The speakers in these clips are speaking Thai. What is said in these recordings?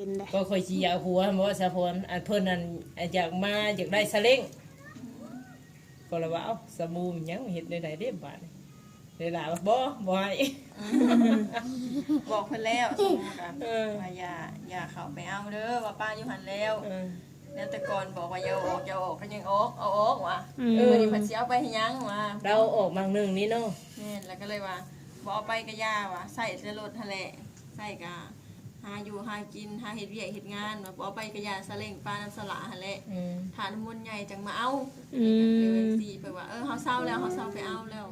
เป็นได้ก็ค่อยสิอยากหัวบ่ว่าสะพรอันเพิ่นนั่นอยากมาอยากได้สะเล้งก็เลยว่าเอ้าสบู่มันยังเฮ็ดได้ได้เด้บาดนี้เลยล่ะว่าบ่บ่ให้บอกเพิ่นแล้วสมมุติว่าเออว่าอย่าอย่าเข้าไปเอาเด้อว่าป้าอยู่หันแล้ว เออ แล้วแต่ก่อนบอกว่าอย่าเอาออกอย่าเอาออกก็ยังออกเอาออกว่ะอืม เออนี่เพิ่นสิเอาไปให้ยังว่ะเราออกบางหนึงนี่เนาะแม่นแล้วก็เลยว่าบ่เอาไปก็ย่าว่ะใส่แต่รถหั่นแหละใส่ก็ หาอยู่หากินหาเฮ็ดเวียกเฮ็ดงานว่าบ่เอาไปก็ย่าซะเล่งปานำสละหั่นแหละอืมฐานมุนต์ใหญ่จังมาเอาอืมเลยสิเพิ่นว่าเออเฮาเศร้าแล้วเฮาเศร้าไปเอาแล้ว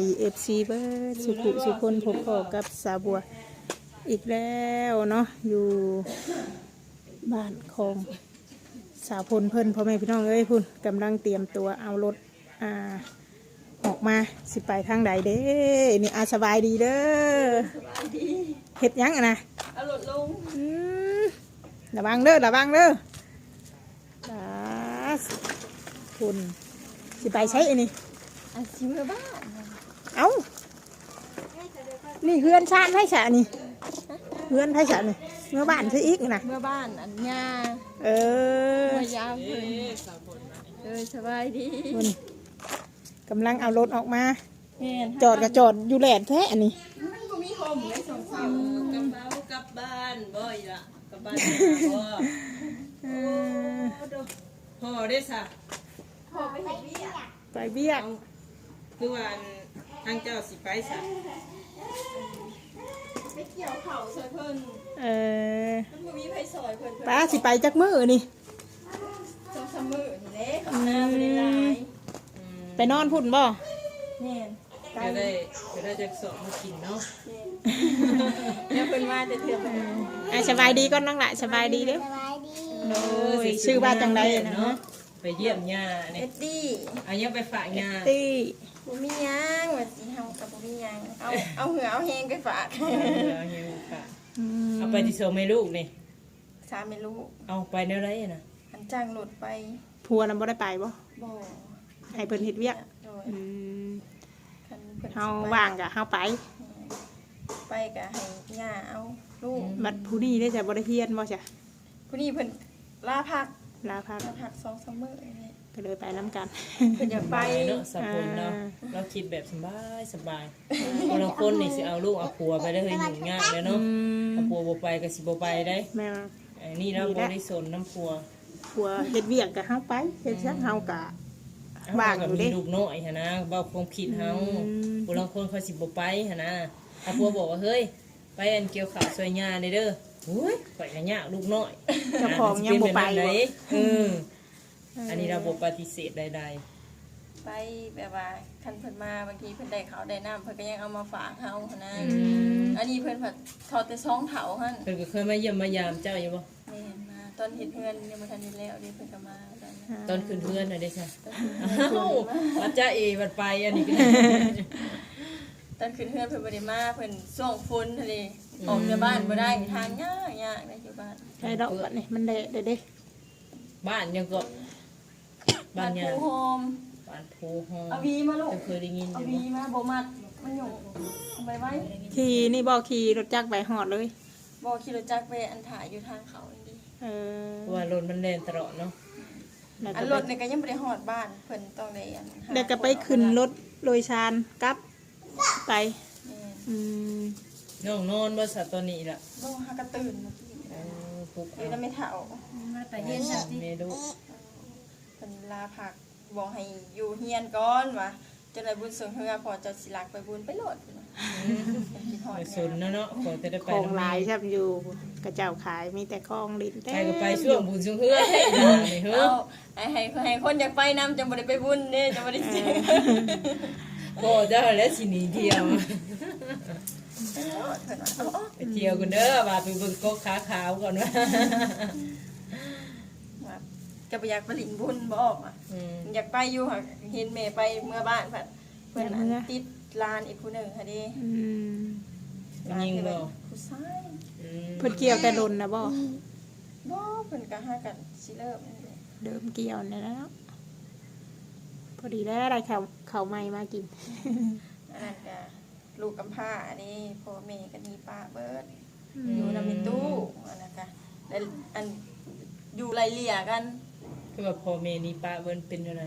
ายสบายดีเบิร์ดสุขุสุคนพบพอกับสาบัว อีกแล้วเนาะอยู่บ้านของสาวพลเพิ่นพ่อแม่พี่น้องเอ้ยพุ่นกำลังเตรียมตัวเอารถอ่าออกมาสิไปทางใดเด้นี่อาสบายดีเด้อเฮ็ดยังอะนะเอารถลงอืมระวังเด้อระวังเด้อสาคุณสิไปใช้อันนี้อันสิมบ้า เอ้า นี่เฮือนชาติให้ฉะนี่เฮือนให้ฉะนี่เมื่อบ้านซื้ออีกนะเมื่อบ้านอันยาเออเมื่อยามเพิ่นเออสบายดีคุณกำลังเอารถออกมา แม่นจอดกับจอดอยู่แหลนแท้อันนี้มันบ่มีคมเลยสองสามกลับบ้านกลับบ้านบ่อีละกลับบ้านบ่เออพ่อได้ซะพอไปเฮ็ดเวียกไปเบี้ยกคือว่า ทางเจ้าสิไปซะไปเกี่ยวเข่าซอยเพิ่นเออมันบ่มีไผซอยเพิ่นเพิ่นป้าสิไปจักมือนี่สองสามมื้อนี่แหละข้างหน้าบ่ได้หลายอืมไปนอนพุ่นบ่แม่นไกลจะได้จะได้จักสอบมากินเนาะแม่นแล้วเพิ่นมาแต่เทื่อเพิ่นอะสบายดีก่อนน้องละสบายดีเด้อโอ้ยชื่อว่าจังใดอะนะเนาะไปเยี่ยมย่าเอ็เนี่ยดดี้อันยังไปฝากย่าตี้บ่มีหยังว่าสิเฮา กับบ่มีหยังเอาเอาเหือเอาแฮงไปฝากเออเฮียฝากอืมเอาไปที่โซไม่ลูกนี่ สามไม่รู้เอาไปแนวไรอะนะอันจ้างรถไปพัวนั้นบ่ได้ไปบ่บ่ให้เพิ่นเฮ็ดเวียกโดยอืมคันเพิ่นเฮาว่างกะเฮาไป ไปก็ให้ย่าเอาลูกบัดผู้นี้ได้จะบ่ได้เฮียนบ่จ้ะผู้นี้เพิ่นลาพักลาพักลาพัก2 3มื้อนี่ ก็เลยไปน้ำกันเพิ่นอยากไป เนาะสะพนเนาะอ่าเราคิดแบบสบายสบายคนละคนนี่สิเอาลูกเอาผัวไปได้เฮ้ยหนุ่มง่ายเลยเนาะอืมถ้าผัวบ่ไปก็สิบ่ไปได้แม่อันนี้เราบ่ได้สนน้ำผัวผัวเฮ็ดเวียกก็เฮาไปเฮ็ดซักเฮากะว่างอยู่เด้มีลูกน้อยหั่นนะเบาความคิดเฮาอืมผู้ลางคนเขาสิบ่ไปหั่นนะถ้าผัวบอกว่าเฮ้ย ไปอันเกี่ยวข้าวซอยหญ้าเด้อเด้อหุ้ยไปก็ยากลูกน้อยเจ้าของยังบ่ไปอ่ามันสิเป็นแบบนั้นบ่เด้เออ อันนี้เราบ่ปฏิเสธใด ไปแบบว่าคันเพิ่นมาบางทีเพิ่นได้ข้าวได้น้ำเพิ่นก็ยังเอามาฝากเฮาหั้นนะๆอืม อันนี้เพิ่นผัดทอดแต่ซองเถาหั่นเพิ่นก็เคยมาเยี่ยมมายามเจ้าอยู่บ่แม่นมาตอนเฮ็ดเฮือนยังบ่ทันได้แล้วเดี๋ยวเพิ่นก็มาตอนนั้นตอนขึ้นเพื่อนน่ะได้ใช่ตอนขึ้นเฮือนอ้าววัดจ้าเอวัดไปอันนี้ก็ตอนขึ้นเฮือนเพิ่นบ่ได้มาเพิ่นส่งฝนทะเลออกจากบ้านบ่ได้ทางยากยากได้อยู่บ้านได้ดอกบัดนี้มันได้เด้อเด้บ้านยังก็ บ้านยังผู้โฮมบ้านโพฮอเอาวีมาลูกจะเคยได้ยินอเอายู่วีบ่มาบ่มัดมันอยู่เอาไปไว้ขี่นี่บ่ขี่รถจักรไปฮอดเลย บ่ขี่รถจักรไปอันถ่ายอยู่ทางเขานี่ดิเออเพราะว่ารถมันแล่นตลอดเนาะแล้วอัก็นไปรถนี่ก็ยังบ่ได้ฮอดบ้านเพิ่นต้องได้อันหาแล้วก็ไปขึ้นรถโดยสารกลับไป แม่นอืมน้องนอนบ่สัตว์ตัวนี้ล่ะบ่หากระตื่นเมื่อกี้เออปุ๊กอยู่นำไม่เฒ่าไปเย็นสัตว์เมดูเพิ่นลาพักบอกให้อยู่เฮียนก่อนว่าจะได้บุญส่งเฮือพอจะสิลักไปบุญไปโลดพุ่นน่ะคิดฮอดไปเนี่ยสนเนาะเนาะขอแต่ได้ขไปองน้ำหลายแม่ครับอยู่กระเจ้าขายมีแต่ของดินไปเต้ก็ไปช่วงบุญช่วงเฮือให้อีหลานนี่เฮ้อเอาให้ให้ให้คนอยากไปนํจังบ่ได้ไปบุญเด้จังบ่ได้สิก็เจ้าแล้วสิหนีเที่ยวเพิ่นว่าเอาเอาไปเที่ยวกันเด้อว่าไปเบิ่งกกขาขาวก่อนว่า ว่าจะไปอยากไปหลินบุญบ่ออกอะอืมอยากไปอยู่ค่ะเห็นแม่ไปเมื่อบ้านผัดเพิ่นอย่าอันเมื่อติดลานอีกผู้หนึ่งค่ะดิอืมมันยิงบ่ผู้ชายอืมเพิ่นเกี่ยวแต่ลนนะบ่บ่เพิ่นก็หากันสิเริ่มนั่นแหละเดิมเกี่ยวเนี่ยแล้วพอดีแล้วอะไรเขาเขาใหม่มากิน อันนั้นก็ลูกกำพร้าอันนี้พ่อแม่ก็หนีป้าเบิดอือมยู่นำในตู้อันนั้นก็แล้วอันอยู่ไล่เลี่ยกัน คือว่าพ่อแม่นี่ป้าเบิ่นเป็นจังได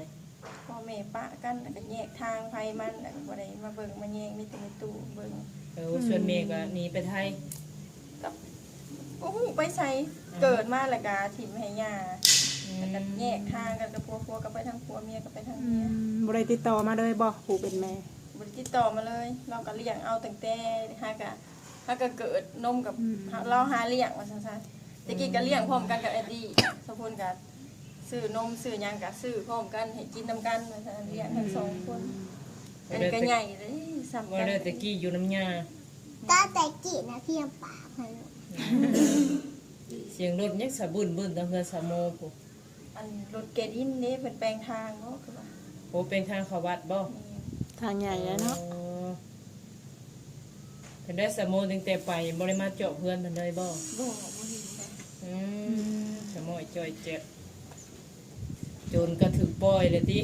พ่อแม่ปะกันแล้วก็แยกทางไผมันแล้วก็บ่ได้มาเบิ่งมาแยงมีแต่ในตู้เบิ่งเออส่วนแม่ก็หนีไปไทยกับโอ้โหไปใส่เกิดมาแล้วก็ถิ่มให้ย่าอืมแล้วก็แยกทางกันกับผัวผัวก็ไปทางผัวเมียก็ไปทางอืเมียมบริติดต่อมาเลยบ่ผู้เป็นแม่บริติดต่อมาเลย เราก็เลี้ยงเอาตั้งแต่ฮากะฮากะเกิดนมกับเราหาเลี้ยงว่าซั่นๆตะกี้ก็เลี้ยงพร้อมกันกับเอ็ดดี้สมพลกับ ซื้อนมซื้อหยังก็ซื้อพร้อมกันให้กินนํกันว่าซั่นเลี้ยงทั้งสองคนอันนี้ก็ใหญ่เลยซ้ำว่ากันเด้อตะกี้อยู่น้ำยาตาแต่กีนะพี่ยังป่าพันเสียงรถยังสะบึนบึนตั้งแต่สามโมงพุอันรถเกดอินนี่เพิ่นแปลงทางเนาะคือว่าโอ้เป็นทางเขาวัดบ่นี่ทางใหญ่แล้วเนาะอ๋อเพิ่นได้สามโมงตั้งแต่ไปบ่ได้มาเจาะเพื่อนเพิ่นเลยบ่ บ่บ่เห็นเลยอืมสมอยจ่อยเจ็บโจนก็ถึกปล่อยเลยติ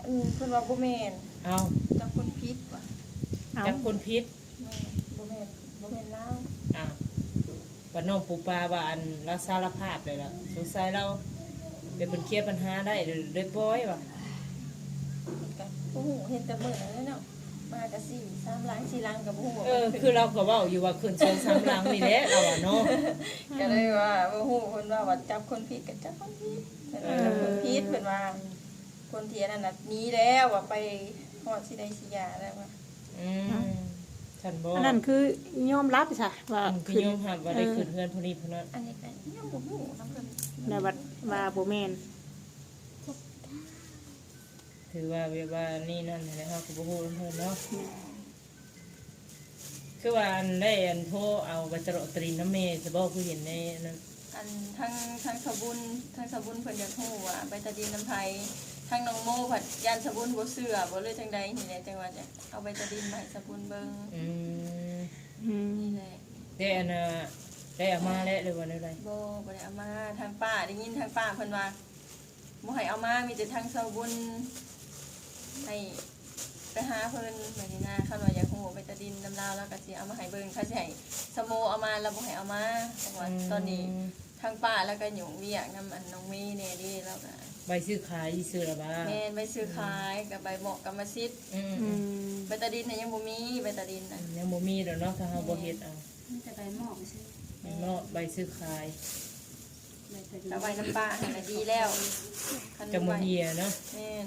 อันเพิ่นว่าบ่แม่นเอาจักคนพิษว่ะเอาจักคนพิษแม่บ่แม่นบ่แม่นลาวอะว่าน้องปูปลาว่าอันรักสารภาพเลยล่ะสงสัยเราเป็นคนเคลียร์ปัญหาได้เลยเลยปล่อยว่ะกับบ่ฮู้เห็นแต่มื้อนั้นเนาะ มาก็สี่สามหลังสี่หลังก็บ่ฮู้ว่าเออคือเราก็เว้าอยู่ว่าคืนเชิงสามหลังนี่แหละเราอะเนาะก็เลยว่าบ่ฮู้เพิ่นว่าว่าจับคนผิดก็จับคนผิดเพิ่นว่าจับคนผิดเพิ่นว่า คนที่อันนั้นน่ะหนีแล้วว่าไปฮอดสิได้สิยาแล้วว่าอืมฉันบอกอันนั้นคือยอมรับใช่ว่าอืมคือขึ้นยอมรับว่าได้คืนเพื่อนผู้นี้ผู้นั้นอันนี้ก็ยังบ่ฮู้นำเพิ่น ในวัดว่าบ่แม่น ถือว่าเวลานี่นั่นนะครับคือบ่ฮู้เพิ่นเนาะคือว่าอันได้อันโทรเอาวัจรตรีน้ำเมย์จะบอกคือเห็นในนั้นอันทั้งทั้งสบุญทั้งสบุญเพิ่นอยากฮู้ว่าไปตะดินน้ำไผทั้งน้องโมผัดยานสบุญบ่เชื่อบ่เลยจังใดนี่แหละจังว่าจะเอาไปตะดินมาให้สบุญเบิ่งอืมอืมนี่แหละได้อันน่ะได้เอามาแล้วเลยว่าได้ไรบ่บ่ได้เอามาทางป้าได้ยินทางป้าเพิ่นว่าบ่ให้เอามามีแต่ทางสบุญ ให้ไปหาเพิ่นแบบนี้นะคันว่าอยากฮู้ไปตะดินน้ำลาวแล้วก็สิเอามาให้เบิ่งเขาสิให้สโมเอามาแล้วบ่ให้เอามาเพราะว่าตอนนี้ทางป้าแล้วก็หยุ่งเวียกน้ำอันน้องเมย์เนี่ยดิแล้วก็ใบซื้อขายซื้อละบ้าแม่นใบซื้อขายกับใบเหมาะกรรมสิทธิ์อืมอืมใบตาดินเนี่ยยังบ่มีใบตาดินน่ะยังบ่มีดอกเนาะถ้าเฮาบ่เฮ็ดเอาแต่ใบหมอกใช่เนาะใบซื้อขายใบตะแล้วใบน้ำป้าให้น่ะดีแล้วคันจะบ่ใบเฮียเนาะแม่น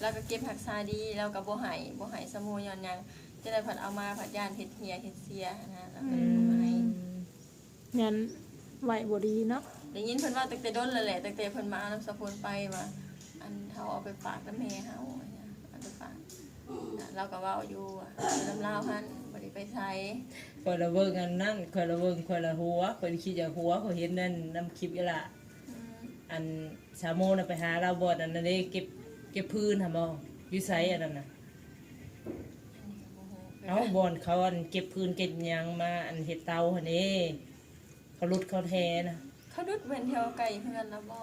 แล้วก็เก็บรักษาดีแล้วก็บ่ให้บ่ให้สมูย้อนหยังจะได้ผัดเอามาผัดย่านเฮ็ดเหียเฮ็ดเสียนะแล้วก็บ่ให้งั้นไหวบ่ดีเนาะได้ยินเพิ่นว่าตั้งแต่ต้นแล้วแหละตั้งแต่เพิ่นมาเอาน้ำสะพนไปว่าอันเฮาเอาไปฝากน้ำแม่เฮาว่าเนี่ยเอาไปฝากน่ะเราก็เว้าอยู่ว่าอยู่น้ำลาวหั่นบ่ได้ไปใช้คอยละเบิ่งอันนั้นคอยละเบิ่งคอยละหัวคอยคิดจากหัวคอยเห็นนั่นนำคลิปอีหละอืมอันสามโมงน่ะไปหาเราบอดอันนั้นเด้เก็บ เก็บพื้นทำบ่อยู่ไสอันนั้นน่ะเอาบอนเขาอันเก็บพื้นเก็บหยังมาอันเห็ดเตาหันนี้เขาลุดเขาแทนะเขาดุดเว้นแถวไก่เพื่อนแล้วบ่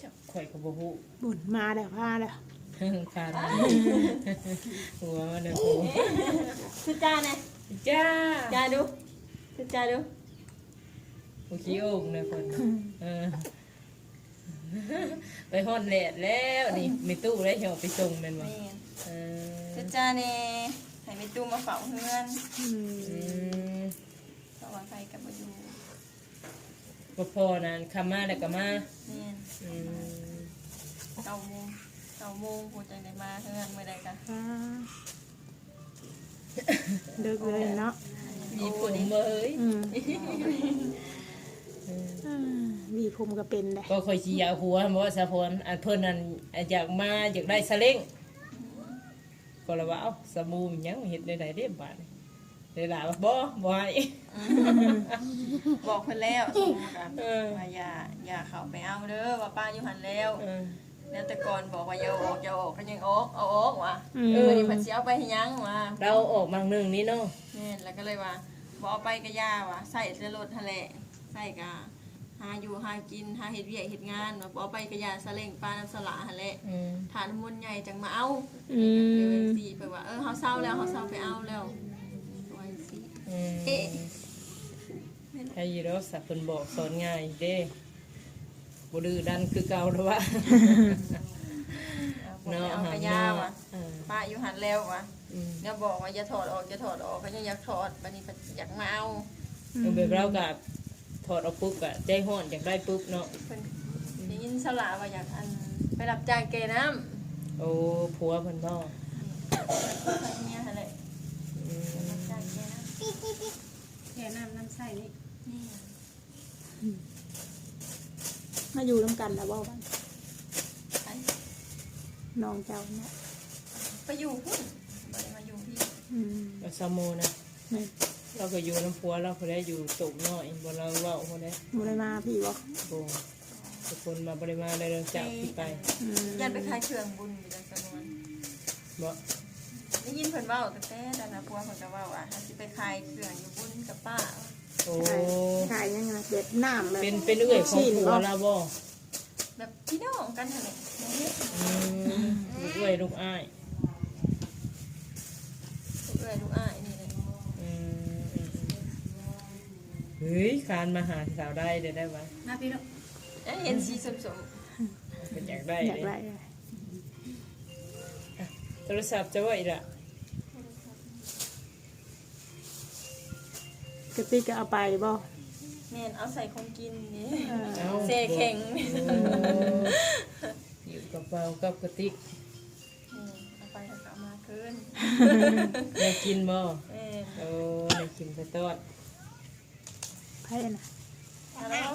จับข่อยเขาบ่ฮู้บุญมาแล้วพาแล้วคานหัวมันเนี่ยโอ้คือจ้าแน่จ้าจ้าดูคือจ้าดูโอ้ขี้โอ่งเลยคนเออ ไปฮอนแดดแล้วนี่มีตู้ได้เหี่ยวไปส่งแม่นบ่นี่เอคืออจ้าแน่ให้มีตู้มาเฝ้าเพื่อนอืมอืมเพราะว่าไฟกับบ่อยู่บ่พอนั่นคำมาแล้วก็มานี่อืมเก้าโมงเก้าโมงกูจังได้มาเพื่อนมื้อใดกันอ่าเลิกเลยเนาะมีผลเอ้ยอืม อ่ามีภูมิก็เป็นได้ก็ค่อยสิอยากหัวเพราะว่าสะพรอันเพิ่นนั่นอยากมาอยากได้สะเล้งก็เลยว่าเอ้าสมูมันยังเฮ็ดได้ไดเด้บาดนี้ได้ล่ะว่าบ่บ่ให้บอกเพิ่นแล้วสมมุติกันเออว่าอย่าอย่าเข้าไปเอาเด้อว่าป้าอยู่หันแล้ว เออ แล้วแต่ก่อนบอกว่าอย่าเอาออกอย่าเอาออกก็ยังออกเอาออกว่ะอืมเออนี่เพิ่นสิเอาไปให้ยังว่ะเราออกบางหนึ่งนี่เนาะ แม่นแล้วก็เลยว่าบ่เอาไปก็ย่าว่ะใส่แต่รถทะเล ใส่กะหาอยู่หากินหาเฮ็ดเวียกเฮ็ดงานว่าบ่เอาไปก็ย่าซาเล้งปลาน้ำสละหั่นแหละอืมฐานมนต์ใหญ่จังมาเอาอืมเดี๋ยวเอ็นซีไปว่าเออเฮาเศร้าแล้วเฮาเศร้าไปเอาแล้วตัวเอ็นซีอืมเอ๊ะให้ยีเราสับเป็นบอกสอนง่ายเด้บ่ดื้อดันคือเก่าแล้ววะ เอาเนาะเอาหากระหยาน้าว่ะเออป้าอยู่หันแล้วว่ะอืมเนี่ยบอกว่าอย่าถอดออกอย่าถอดออกก็ยังอยากถอดบัดนี้ก็อยากมาเอา เอาแบบเรากับ ถอดเอาปุ๊บกะใจห้อนอยากได้ปุ๊บเนาะเพิ่นได้ยินสละว่าอยากอันไปรับจ้างเกน้โอ้ผัวเพิ่นบ่ำไปเนี่ยหั่นแหละอืมรับจ้างเกน้แค่น้ำน้ำใส่นี่ำนี่มาอยู่ร่วมกันแล้วบ่บ้านไปน้องเจ้าเนาะไปอยู่พุ่นบ่ได้มาอยู่ที่อืมก็ซาโมนะแม่น เราก็อยู่น้ำผัวเราพอได้อยู่ตกน้อยบ่เราเว้าพอได้บ่ได้มาพี่บ่บ่ทุกคนมาบ่ได้มาเลยเรื่องจากที่ไปอืมยันไปขายเครื่องบุญอยู่จังสนวนบ่ได้ยินเพิ่นเว้าตั้งแต่ดันนะพัวเพิ่นก็เว้าว่าอาจสิไปขายเครื่องอยู่บุญกับป้าโอ้ขายขายยังไงเด็ดน้ำแบบเป็นเป็นเอื้อยของผัวเราบ่แบบพี่น้องกันหั่นแหละอืมลูกเอื้อยลูกอ้ายลูกเอ้ยลูกอ้ายนี่ เฮ้ยการมาหาสาวได้เดี๋ยวได้ไหมมาพี่ลูกเอ้ยเห็นสีสมเป็นอยากได้อยากเลยได้โทรศัพท์จะว่าอีกละกระติกก็เอาไปบ่ๆแม่นเอาใส่ของกินนี่เอาเซเข่งโอ้อยู่กับเปากับกระติกนี่เอาไปแล้วก็เอามาคืนได้กินบ่เอ้ยโอ้ได้กินไปตอด ไพ่น่ะเอาแล้ว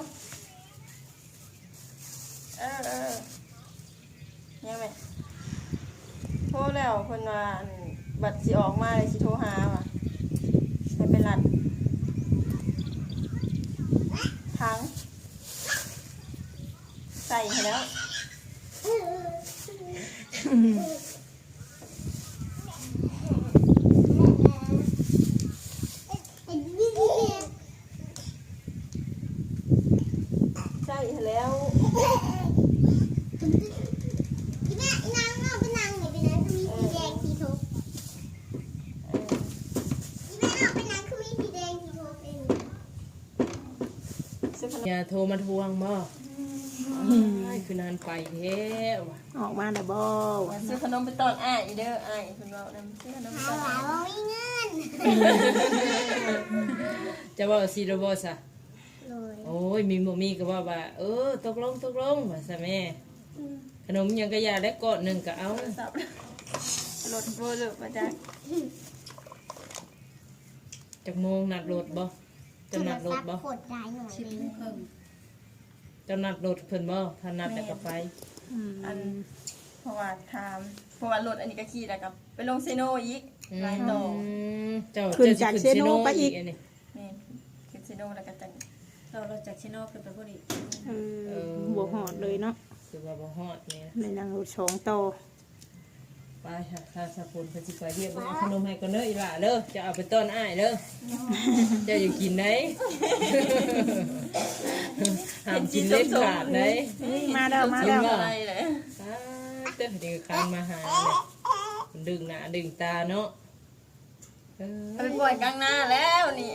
เออเออยังไงโทรแล้วเพิ่นว่าอันบัตรสิออกมาเลยสิโทรหาว่ะให้ไปรัดทั้งใส่ให้แล้ว ใช่แล้ว ซื้อขนม อย่า โทรมาทวงบ่อ้ายคือนานไปแท้ว่ะออกมาแต่บ่ซื้อขนมไปตอนอ้ายอีเด้ออ้ายคุณเรานำซื้อขนมไปตอนอ้ายจะว่าซีโรบอสอะโอ้ยมีบ่มีก็ว่าว่าเออตกลงตกลงว่าซะแม่ขนมยังก็อยาได้ก้อนหนึงก็เอาโทรศัพท์รถโบลูมาจากจักโมงนัดรถบ่ เจะนัดรถบ่ชิมเพิ่มเจะนัดรถเพิ่นบ่ถ้านัดแล้วก็ไปอืมอันเพราะว่าทามเพราะว่ารถอันนี้ก็ขี่แล้วกับไปลงเซโนอีกหลายต่อมเจ้าขึ้นเจ้าจากสิเซโนไปอีกอันนี้แม่นขึ้นเซโนแล้วก็จังเราเราจากชิโน่ขึ้นไปพอดีเออบ่หอดเลยเนาะคือว่าบ่ฮอดนี่นะในนางรถสองต่อ ไปค่ะถ้าสะพนเพิ่นสิไปเรียกว่าเอาขนมให้ก่อนเด้ออีหล่าเด้อจะเอาไปต้อนอ้ายเด้อเจ้าอยู่กินได้ห้ามกินเล็ดขาดได้นี่มาแล้วมาจริแล้งวอะไรเลยอ่าเด้อเดี๋ยวคานมาหาเนี่ยดึงหน้าดึงตาเนาะเออเอาไปปล่อยกลางหน้าแล้วนี่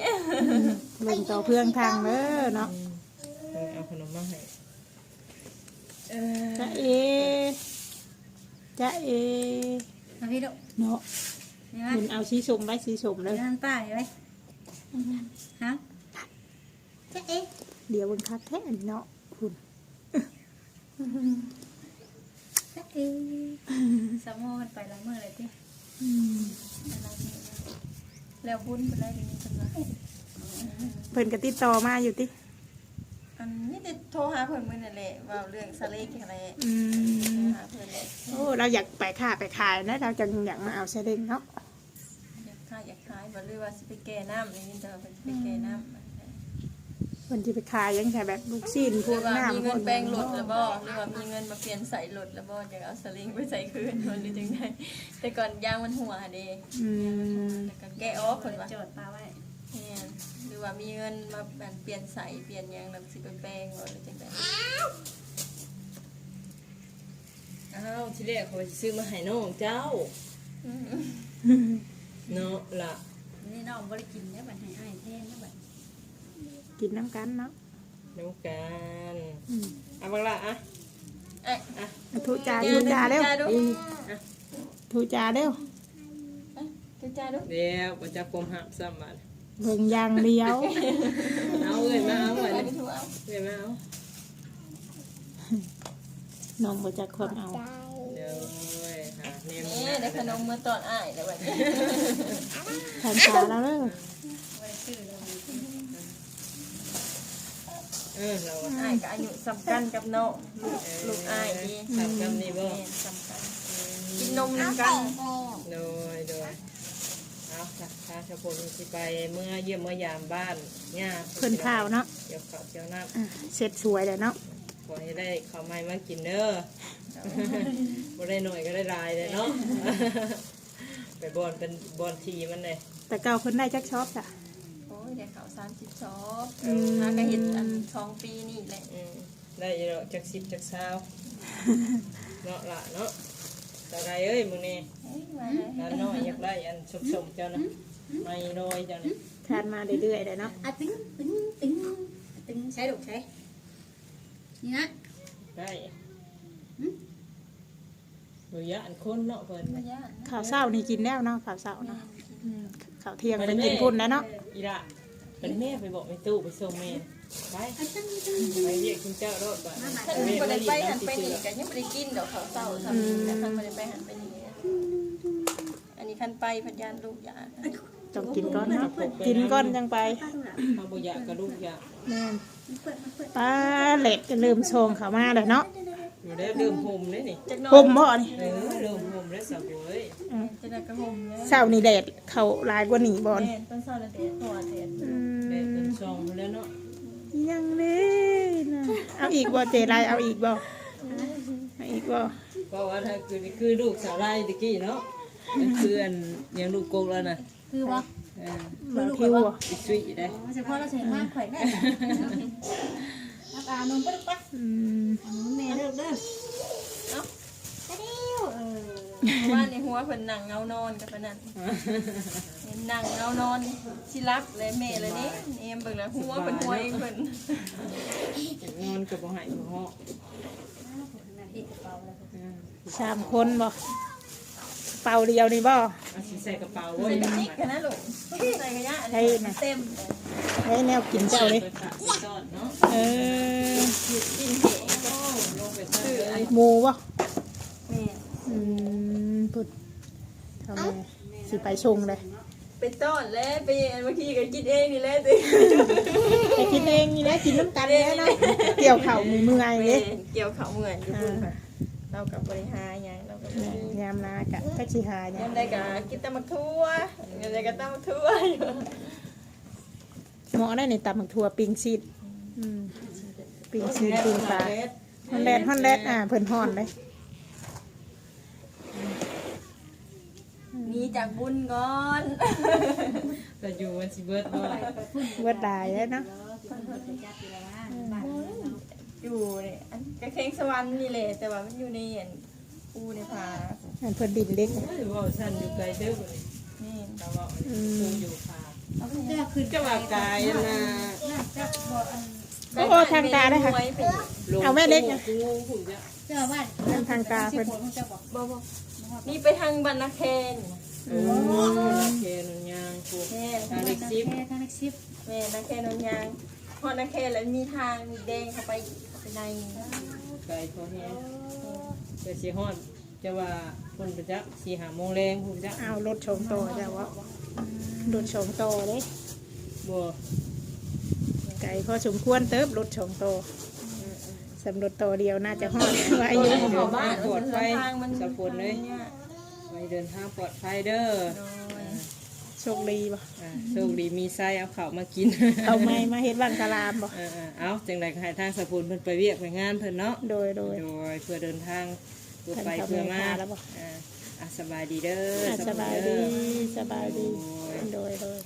เบิ่งต่อเพื่องทางเด้อเนาะเออเอาขนมมาให้เออจะเอ จะเอมาพี่ลูกเนาะนี่มาเห็นเอาสีสมไว้สีสมเลย นั่นป้าอยู่ไหมฮะจะเอ๊ะเดี๋ยวเบิ่งคักแท้อันนี้เนาะคุณจะเอ๊ะสามโมกันไปละเมื่อไรที่อืมแล้วบุญไปได้ดีจังเลยเพิ่นก็ติดต่อมาอยู่ติอันนี้ติด โทรหาเพิ่นมื้อนั่นแหละว่าเรื่องสเลกอะไรอืโทรมหาเพิ่นเลยโอ้เราอยากไปค้าไปขายนะเราจะอยากมาเอาเสด็จเนาะอยากขายอยากขายบ่เลยว่าสิไปแก่น้ำนี่แต่ว่าเพิ่นสิไปแก่น้ำเพิ่นสิไปขายยังแต่แบบลูกชิ้นพหรืวอกว่าน้ำมีพเงิวกนแปลงรถแล้วบ่หรือว่ามีเงินมาเปลี่ยนใส่รถแล้วบ่อยากเอาสลิงไปใส่คืนหรือจังไดแต่ก่อนยางมันหัวเด้อืม แล้วก็แก้ออกเพิ่นว่าจอดปลาไว้ แม่นหรือว่ามีเงินมาแบบเปลี่ยนใส่เปลี่ยนหยังแล้วสิไปแปลงบ่หรือจังไดอ้าวที่แรกเขาสิซื้อมาให้น้องเจ้าเนาะล่ะนี่น้องบ่ได้กินเนี่ยบัดให้อ้ายแทนเนี่ยบัดกินน้ำกันเนาะน้ำกันอืมเอาบักละอะเอ้ยอะทุจาทุจาเร็วดูอะทุจาเร็ว ทุจาดู เดี๋ยวบ่จะความหักซ้ำบัด เบิ่งอย่างเดียว เอาเงินมาเอาไปไว้ไปถูเอาเงินมาเอาน้องบ่จักความเอา เดี๋ยวเว้ยหาเนมนี่ได้ขนมมื้อตอนอ้ายแล้วบัดนี้ทานชาแล้วเด้อบ่ได้ซื้อเลยเออเราอะอ้ายก็อายุสำคัญกับน้องลูกลูกอ้ายดีทำกันนี่บ่แม่นสำคัญกินนมนำกันโดยโดย เอาค่ะพาชาวพลสิไปเมื่อเยี่ยมเมื่อยามบ้านย่าเพิ่นข้าวเนาะเดี๋ยวข้าวเจียวน้อะเสร็จสวยแล้วเนาะำขอให้ได้ข้าวไม้มากินเด้อบ่ได้หน่อยก็ได้หลายเลยเนาะไปบอนเป็นบอนทีมันเลยแต่เก่าเพิ่นได้จักชอบจ้ะโอ้ยได้ข่าว30ชอบอืมหาก็เฮ็ดอันสองปีนี่แหละอืมได้อีแล้วจักสิบจักเช้าเนาะละเนาะ แต่ไรเอ้ยมึงนี่เฮ้ยมาเลยอันน้อยอยากได้อันสมๆเจ้านะไม่น้อยเจ้านะทานมาเรื่อยๆเลยเนาะอะตึงตึงตึงตึงใช้ลูกใช้นี่นะได้ดูยะอันคนเนาะเพิ่นมาย่านข้าวเช้านี่กินแล้วเนาะข้าวเช้าเนาะอืมข้าวเที่ยงเป็นกินพุ่นแล้วเนาะอีละเป็นแม่ไปบอกไปตู้ไปส่งแม่ ไปไปเรียกคุณเจ้ารถก่อนท่านบ่ได้ไปหันไปนี่ก็ยังบ่ได้กินดอกข้าวเช้าทำแต่ท่านบ่ได้ไปหันไปนี่อันนี้คันไปพันยานลูกยาต้องกินก่อนเนาะกินก่อนยังไปเอาบ่อยากกระลูกอยากแม่นป้าเล็ดก็ลืมชงเขามาเลยเนาะอยู่ได้เริ่มห่มเลยนี่จักหน่อห่ยมบ่นี่เออเริ่มห่มแล้วสับเว้ยจะได้กระห่มเนี่ยเช้านี่แดดเขาหลายกว่านี้บ่นแม่ต้นเช้าละเดดหัวเดดอืแดดเป็นมซองแล้วเนาะ ยังเลยนะเอาอีกบ่เจไรเอาอีกบ่เอาอีกบ่เพราะว่าถ้าคือคือลูกสาวไร่ตะกี้เนาะมันคืออันยังลูกกงแล้วนะคือว่าเออบ่ทิวบ่อีสุยได้เฉพาะเราใช้มากข่อยแม่อาตานมปึ๊ดปั๊บอืมแม่เด้อเด้อ เอ้า ตะเดียวเออ เพราะว่าในหัวเพิ่นนั่งเงานอนกับปานนั้นเห็นนั่งเงานอนสิรับเลยแม่เลยนี่เอ็มเบิ่งแล้วหัวเพิ่นหัวเองเพิ่นนอนกับบ่ใหายบ่เหาะนั่นอีกกระเป๋าแล้วเออสามคนบ่เป่าเดียวนี่บ่เอาสิใส่กระเป๋าไว้ใส่กระได้ติกกันนะลูกใส่กระยะอันให้นี้นะเต็มเลยให้แนวกินเจ้าเลยไปฝากไปซ่อนเนาะเออกินเห็ดโอ้ลงไปซ่อนเลยหมูบ่แม่ อืมพุดทำไมสิไปชงเลยไปต้อนแล้วไปเมื่อกี้ก็กินเองนี่แหละสิไปกินเองนี่นะกินน้ำกันเลยนะเกี่ยวเข่ามือมือไงแม่เลยเกี่ยวเขาเหมือนอยู่พุ่นค่ะเรากับบริหารหยังเรากับยามนากะก็ชิหาเนี่ยยามใดก็กินแตะมักทั่วยามใดก็ตะมักทั่วอยู่เหมาะได้ในตำบักทั่วปิงซีดอืมปิงซีดปิงปลาฮอนแลนด์ฮอนแลนด์อ่าเพิ่นฮอนเลย หนีจากบุญก่อนแต่อยู่วันสิเบิดบ่เวิร์ดลายแล้วเนาะอยู่เนี่ยอันกระเค้งสวรรค์นี่แหละแต่ว่ามันอยู่ในอันปูในผาอันเพิ่นดินเล็กเอ้ยว่าฉันอยู่ไกลเด้อบ่นี่นี่ตาว่าอยู่อยู่พาเจ้าคือจะว่ากายนะเจ้าบ่อันโอ้ทางตาได้ค่ะไว้ไปอีกเอาแม่เล็กนะกูงงหุ่นจ้ะเจ้าบ้านทางตาเพิ่เพิ่นนเจ้าบอกบ่บ่ นี่ไปทางบรรณเคนโอ้โอเคนนยางกูแม่ทางเล็กซิปแค่ทางเล็กซิปแม่นาเคนนยางพอนาเคนแล้วมีทางมีแดงเข้าไปไปในไกลพอแฮงเดี๋ยวสิฮอดจะว่าคนประจักษ์สิหาโมงแรงผู้ประจักษ์เอารถชมโตจ้ะวะรถชมโตเลยบ่ไก่พอสมควรเติบรถชมโต สำรถโตเดียวน่าจะฮอดว่าอายุเดินทางปลอดภัยทางมันสะพนเลยเนี่ยไปเดินทางปลอดภัยเด้อโดยโโชคดีบ่อ่าโชคดีมีไส้เอาข้าวมากินเอาไม้มาเฮ็ดวันกะลามบ่เออๆเอาจังไดก็ให้ทางสะพูนเพิ่นไปเวียกไปงานเพิ่นเนาะโดยโดยโดยเพื่อเดินทางเพื่อไปท่านเพื่อมาเข้าเมษาแล้วบ่อ่าอะสบายดีเด้ออะสสบาบายยเด้ดีอสบายดีโอ้ยโดยโดย